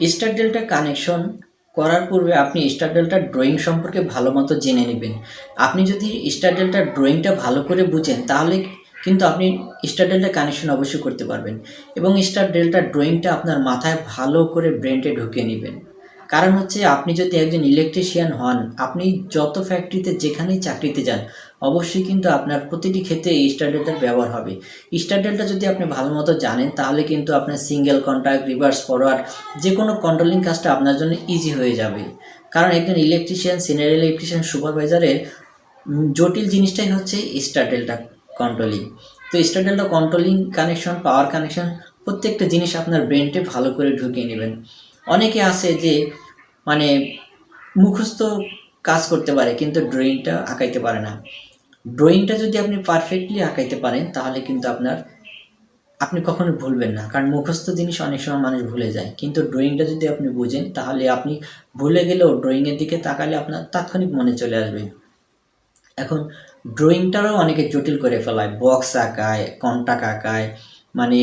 Star delta connection করার পূর্বে আপনি স্টার ডেল্টার ড্রয়িং সম্পর্কে ভালো মতো জেনে নেবেন। আপনি যদি স্টার ডেল্টার ড্রয়িংটা ভালো করে বুঝেন, তাহলে কিন্তু আপনি স্টার ডেল্টা কানেকশন অবশ্যই করতে পারবেন এবং স্টার ডেল্টার ড্রয়িংটা আপনার মাথায় ভালো করে ব্রেনটে ঢুকিয়ে নেবেন। কারণ হচ্ছে আপনি যদি একজন ইলেকট্রিশিয়ান হন, আপনি যত ফ্যাক্টরিতে যেখানেই চাকরিতে যান অবশ্যই কিন্তু আপনার প্রতিটি ক্ষেত্রে এই স্টার ব্যবহার হবে। স্টার যদি আপনি ভালো মতো জানেন, তাহলে কিন্তু আপনার সিঙ্গেল কন্ট্যাক্ট রিভার্স ফরওয়ার্ড যে কোনো কন্ট্রোলিং কাজটা আপনার জন্য ইজি হয়ে যাবে। কারণ একজন ইলেকট্রিশিয়ান সিনিয়র ইলেকট্রিশিয়ান সুপারভাইজারের জটিল জিনিসটাই হচ্ছে স্টার কন্ট্রোলিং তো star controlling connection power connection প্রত্যেকটা জিনিস আপনার ব্রেনটে ভালো করে ঢুকিয়ে নেবেন। অনেকে আছে যে মানে মুখস্থ কাজ করতে পারে, কিন্তু ড্রয়িংটা আঁকাইতে পারে না। ড্রয়িংটা যদি আপনি পারফেক্টলি আঁকাইতে পারেন, তাহলে কিন্তু আপনার, আপনি কখনো ভুলবেন না। কারণ মুখস্থ জিনিস অনেক সময় মানুষ ভুলে যায়। কিন্তু ড্রয়িংটা যদি আপনি বুঝেন, তাহলে আপনি ভুলে গেলেও ড্রয়িংয়ের দিকে তাকালে আপনার তাৎক্ষণিক মনে চলে আসবে। এখন ড্রয়িংটারও অনেকে জটিল করে ফেলায়। বক্স আঁকায় কন্টাক আঁকায় মানে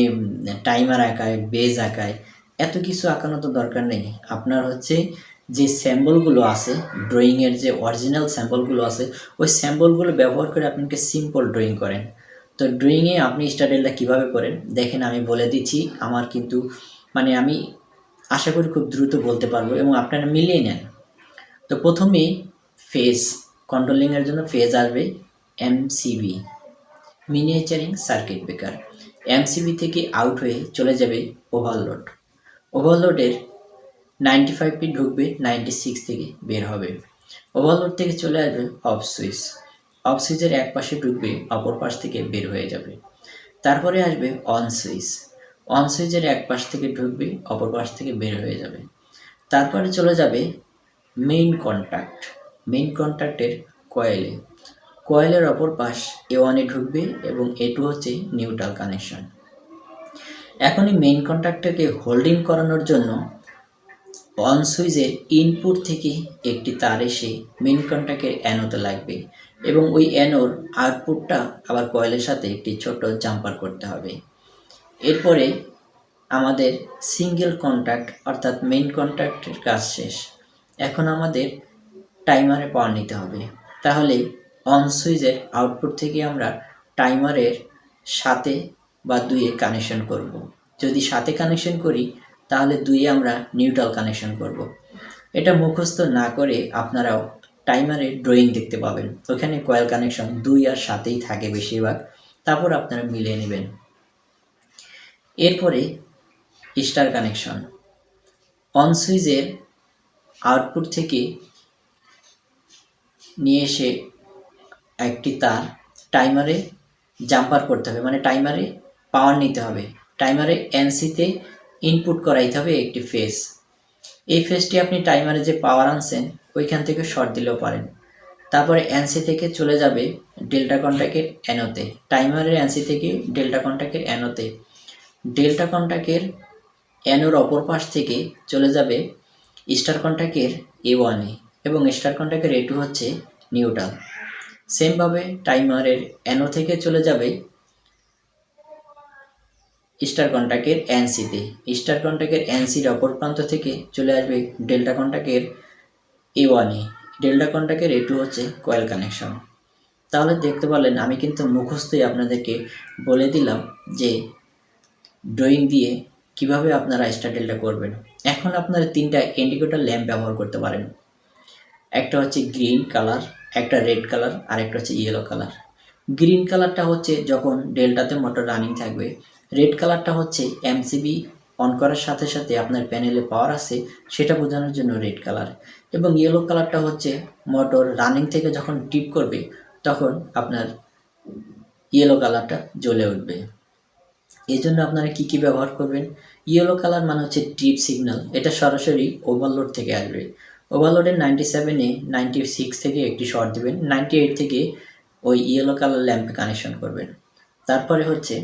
টাইমার আঁকায় বেজ আঁকায়। এত কিছু আঁকানো তো দরকার নেই। আপনার হচ্ছে যে স্যাম্পলগুলো আছে, ড্রয়িংয়ের যে অরিজিনাল স্যাম্পলগুলো আছে, ওই স্যাম্পলগুলো ব্যবহার করে আপনাকে সিম্পল ড্রয়িং করেন। তো ড্রয়িংয়ে আপনি স্টাডেলটা কীভাবে করেন? দেখেন আমি বলে দিচ্ছি, আমার কিন্তু মানে আমি আশা করি খুব দ্রুত বলতে পারব এবং আপনারা মিলিয়ে নেন। তো প্রথমেই ফেজ কন্ট্রোলিংয়ের জন্য ফেজ আসবে MCB miniaturing circuit breaker MCB থেকে আউট হয়ে চলে যাবে ওভারলোড ওভারলোডের নাইনটি ফাইভ পিট ঢুকবে নাইনটি সিক্স থেকে বের হবে। ওভারলোড থেকে চলে আসবে অফ সুইচ অফ সুইচের এক পাশে ঢুকবে, অপর পাশ থেকে বের হয়ে যাবে। তারপরে আসবে অন সুইচ অন সুইচের এক পাশ থেকে ঢুকবে, অপর পাশ থেকে বের হয়ে যাবে। তারপরে চলে যাবে মেইন কন্ট্যাক্ট মেইন কন্ট্যাক্টের কয়েলে কয়েলের অপর পাশ এ ওয়ানে ঢুকবে এবং এ টু হচ্ছে নিউট্রাল কানেকশন এখন এই মেইন কন্ট্যাক্টটাকে হোল্ডিং করানোর জন্য অন সুইচের ইনপুট থেকে একটি তার এসে মেইন কন্ট্যাক্টের অ্যানোতে লাগবে এবং ওই অ্যানোর আউটপুটটা আবার কয়েলের সাথে একটি ছোট জাম্পার করতে হবে। এরপরে আমাদের সিঙ্গেল কন্ট্যাক্ট অর্থাৎ মেন কন্ট্যাক্টের কাজ শেষ। এখন আমাদের টাইমারে পাওয়ার নিতে হবে। তাহলে অন সুইচের আউটপুট থেকে আমরা টাইমারের সাথে বা দুইয়ে কানেকশন করব। যদি সাথে কানেকশন করি তাহলে দুইয়ে আমরা নিউট্রাল কানেকশন করব। এটা মুখস্থ না করে আপনারাও টাইমারে ড্রয়িং দেখতে পাবেন। ওখানে কয়েল কানেকশন দুই আর সাথেই থাকে বেশিরভাগ। তারপর আপনারা মিলিয়ে নেবেন। এরপরে স্টার কানেকশন অন সুইচের আউটপুট থেকে নিয়ে এসে একটি তার টাইমারে জাম্পার করতে হবে। মানে টাইমারে পাওয়ার নিতে হবে। টাইমারে এনসিতে ইনপুট করাইতে হবে একটি ফেস এই ফেসটি আপনি টাইমারে যে পাওয়ার আনছেন, ওইখান থেকে শর্ট দিলেও পারেন। তারপরে এনসি থেকে চলে যাবে ডেল্টা কন্ট্যাক্টের অ্যানোতে টাইমারের এনসি থেকে ডেল্টা কন্ট্যাক্টের অ্যানোতে ডেল্টা কন্ট্যাক্টের অ্যানোর অপর পাশ থেকে চলে যাবে স্টার কন্ট্যাক্টের এ ওয়ানে এবং স্টার কন্ট্যাক্টের এ টু হচ্ছে নিউট্রাল সেমভাবে টাইমারের অ্যানো থেকে চলে যাবে স্টার কন্ট্যাক্টের এনসিতে। স্টার কন্ট্যাক্টের এনসির অপর প্রান্ত থেকে চলে আসবে ডেল্টা কন্ট্যাক্টের এ ওয়ানে। ডেল্টা কন্ট্যাক্টের এ টু হচ্ছে কয়েল কানেকশন। তাহলে দেখতে পারলেন, আমি কিন্তু মুখস্থই আপনাদেরকে বলে দিলাম যে ড্রয়িং দিয়ে কীভাবে আপনারা স্টার ডেল্টা করবেন। এখন আপনারা তিনটা ইন্ডিকেটর ল্যাম্প ব্যবহার করতে পারেন। একটা হচ্ছে গ্রিন কালার, একটা রেড কালার আর একটা হচ্ছে ইয়েলো কালার। গ্রিন কালারটা হচ্ছে যখন ডেল্টাতে মোটর রানিং থাকবে রেড কালারটা হচ্ছে এমসিবি অন করার সাথে সাথে আপনার প্যানেলে পাওয়ার আছে সেটা বোঝানোর জন্য রেড কালার। এবং ইয়েলো কালারটা হচ্ছে মোটর রানিং থেকে যখন টিপ করবে, তখন আপনার ইয়েলো কালারটা জ্বলে উঠবে। এই জন্য আপনারা কী কী ব্যবহার করবেন? ইয়েলো কালার মানে হচ্ছে ট্রিপ সিগন্যাল এটা সরাসরি ওভারলোড থেকে আসবে। ওভারলোডের নাইনটি সেভেনে নাইনটি সিক্স থেকে একটি শর্ট দেবেন নাইনটি এইট থেকে ওই ইয়েলো কালার ল্যাম্পে কানেকশন করবেন। তারপরে হচ্ছে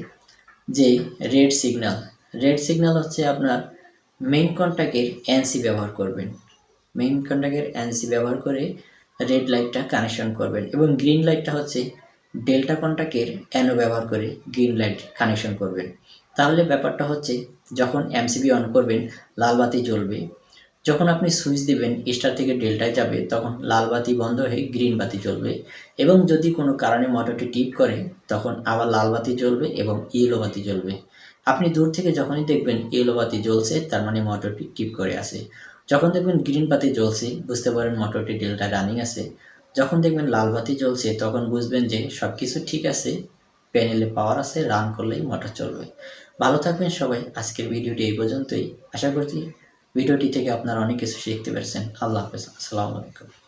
যে রেড সিগনাল রেড সিগনাল হচ্ছে আপনার মেইন কন্ট্যাক্টের এনসি ব্যবহার করবেন। মেইন কন্ট্যাক্টের এনসি ব্যবহার করে রেড লাইটটা কানেকশন করবেন এবং গ্রিন লাইটটা হচ্ছে ডেল্টা কন্ট্যাক্টের অ্যানো ব্যবহার করে গ্রিন লাইট কানেকশন করবেন। তাহলে ব্যাপারটা হচ্ছে যখন এমসিবি অন করবেন, লাল বাতি জ্বলবে যখন আপনি সুইচ দিবেন, স্টার থেকে ডেল্টায় যাবে, তখন লাল বাতি বন্ধ হয়ে গ্রিন বাতি জ্বলবে এবং যদি কোনো কারণে মোটরটি টিপ করে, তখন আবার লাল বাতি জ্বলবে এবং ইয়েলো বাতি জ্বলবে। আপনি দূর থেকে যখনই দেখবেন ইয়েলো বাতি জ্বলছে, তার মানে মোটরটি টিপ করে আছে। যখন দেখবেন গ্রিন বাতি জ্বলছে, বুঝতে পারেন মোটরটি ডেল্টা রানিং আছে। যখন দেখবেন লাল বাতি জ্বলছে, তখন বুঝবেন যে সব কিছু ঠিক আছে প্যানেলে পাওয়ার আছে রান করলেই মোটর চলবে। ভালো থাকবেন সবাই, আজকের ভিডিওটি এই পর্যন্তই। আশা করছি ভিডিওটি থেকে আপনারা অনেক কিছু শিখতে পেরেছেন। আল্লাহ হাফেজ। আসসালামু আলাইকুম।